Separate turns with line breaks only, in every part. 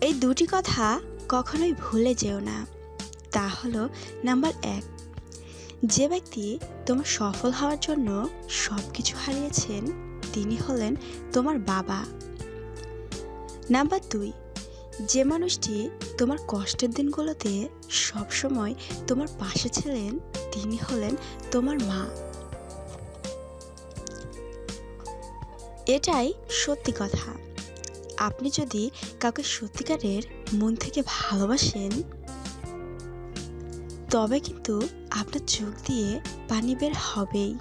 এই দুটি কথা কখনোই ভুলে যেও না। তা হলো, নাম্বার এক, যে ব্যক্তি তোমার সফল হওয়ার জন্য সব কিছু হারিয়েছেন, তিনি হলেন তোমার বাবা। নাম্বার দুই, যে মানুষটি তোমার কষ্টের দিনগুলোতে সবসময় তোমার পাশে ছিলেন, তিনি হলেন তোমার মা। এটাই সত্যি কথা। আপনি যদি কাউকে সত্যিকারের মন থেকে ভালোবাসেন, তবে কিন্তু আপনার চোখ দিয়ে পানি বের হবেই।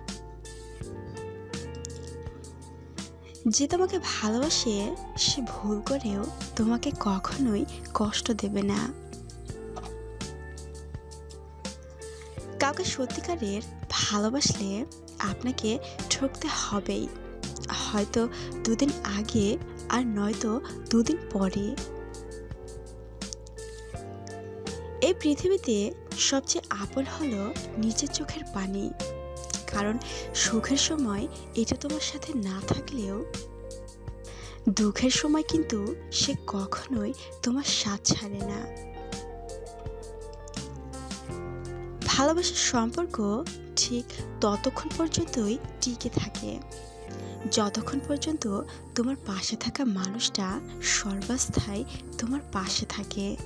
যে তোমাকে ভালোবাসে, সে ভুল করেও তোমাকে কখনোই কষ্ট দেবে না। কাউকে সত্যিকারের ভালোবাসলে আপনাকে ঠকতে হবেই। হয়তো দুদিন আগে আর নয়তো দুদিন পরে। এই পৃথিবীতে সবচেয়ে আপন হলো নিজের চোখের পানি। কারণ সুখের সময় এটা তোমার সাথে না থাকলেও, দুঃখের সময় কিন্তু সে কখনোই তোমার সাথ ছাড়ে না। ভালোবাসার সম্পর্ক ঠিক ততক্ষণ পর্যন্তই টিকে থাকে। যতক্ষণ পর্যন্ত তোমার পাশে থাকা মানুষটা সর্বাস্থায় তোমার পাশে থাকে।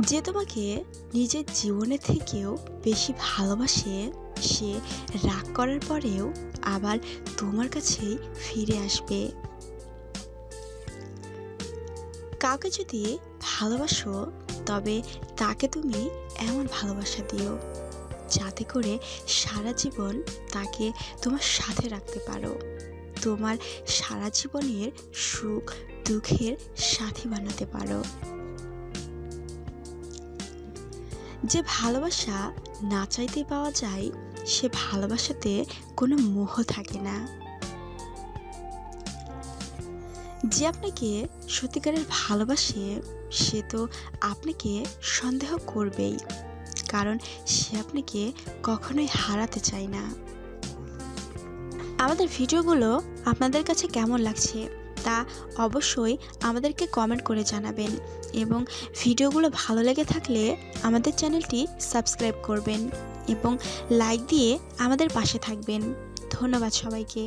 যে তোমাকে নিজের জীবনের থেকেও বেশি ভালোবাসে, সে রাগ করার পরেও আবার তোমার কাছেই ফিরে আসবে। কাউকে যদি ভালোবাসো, তবে তাকে তুমি এমন ভালোবাসা দিও। যাতে করে সারা জীবন তাকে তোমার সাথে রাখতে পারো। তোমার সারা জীবনের সুখ দুঃখের সাথী বানাতে পারো। যে ভালোবাসা না চাইতে পাওয়া যায়, সে ভালোবাসাতে কোনো মোহ থাকে না। যে আপনাকে সত্যিকারের ভালোবাসে, সে তো আপনাকে সন্দেহ করবেই। কারণ সে আপনাকে কখনোই হারাতে চায় না। আমাদের ভিডিওগুলো আপনাদের কাছে কেমন লাগছে তা অবশ্যই আমাদেরকে কমেন্ট করে জানাবেন এবং ভিডিওগুলো ভালো লেগে থাকলে আমাদের চ্যানেলটি সাবস্ক্রাইব করবেন এবং লাইক দিয়ে আমাদের পাশে থাকবেন। ধন্যবাদ সবাইকে।